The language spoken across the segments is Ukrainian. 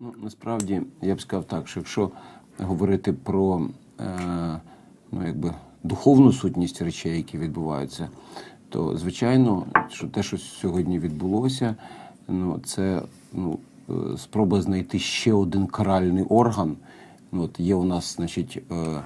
Ну, насправді я б сказав так, що якщо говорити про е, ну, якби, духовну сутність речей, які відбуваються, то звичайно, що те, що сьогодні відбулося, ну, це ну, е, спроба знайти ще один каральний орган. Ну, от є у нас, значить, е,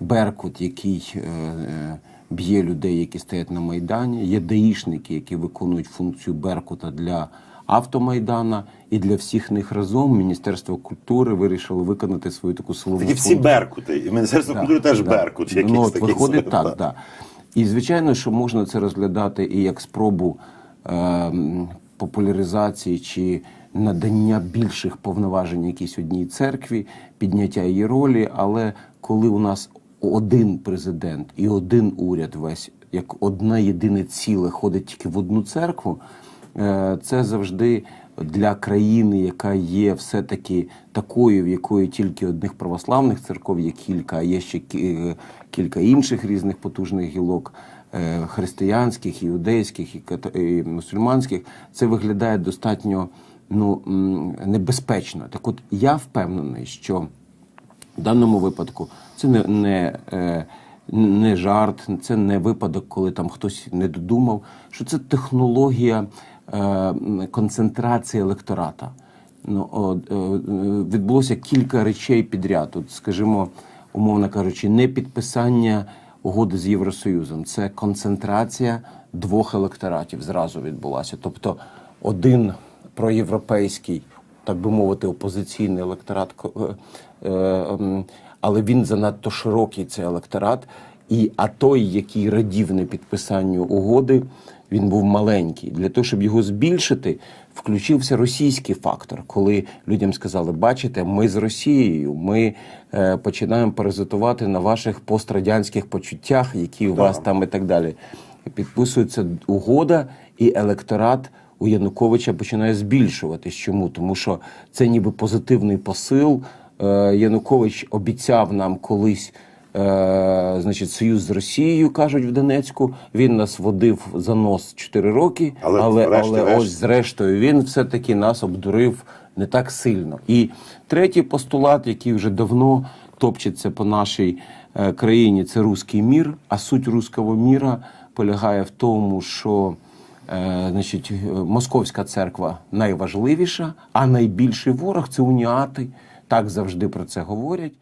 Беркут, який е, е, б'є людей, які стоять на Майдані. Є даїшники, які виконують функцію Беркута для автомайдана, і для всіх них разом Міністерство культури вирішило виконати свою таку силову Тоді всі функцію. беркути. І Міністерство культури теж Да. беркут. Якийсь ну, от, виходить собі, так, да. так. І звичайно, що можна це розглядати і як спробу е, популяризації чи надання більших повноважень якійсь одній церкві, підняття її ролі. Але коли у нас один президент і один уряд весь як одне єдине ціле ходить тільки в одну церкву, е, це завжди для країни, яка є все-таки такою, в якої тільки одних православних церков є кілька, а є ще е, кілька інших різних потужних гілок. е, Християнських, іудейських і мусульманських, це виглядає достатньо ну, небезпечно. Так от я впевнений, що в даному випадку це не, не, е, не жарт, це не випадок, коли там хтось не додумав, що це технологія е, концентрації електората. Ну, е, відбулося кілька речей підряд. От, скажімо, умовно кажучи, не підписання угоди з Євросоюзом. Це концентрація двох електоратів зразу відбулася. Тобто один проєвропейський, так би мовити, опозиційний електорат, е, е, ем, але він занадто широкий цей електорат. І а той, який радів не підписанню угоди, він був маленький. Для того, щоб його збільшити, включився російський фактор, коли людям сказали: бачите, ми з Росією, ми е, починаємо паразитувати на ваших пострадянських почуттях, які у вас там і так далі. Підписується угода, і електорат у Януковича починає збільшуватись. Чому? Тому що це ніби позитивний посил. Е, Янукович обіцяв нам колись. Е, значить, союз з Росією кажуть в Донецьку. Він нас водив за нос 4 роки, Але але, але, врешті-решт- ось зрештою він все-таки нас обдурив не так сильно. І третій постулат, який вже давно топчеться по нашій е, країні, це руський мір. А суть руського міра полягає в тому, що значить, е, московська церква найважливіша, а найбільший ворог це уніати. Так завжди про це говорять.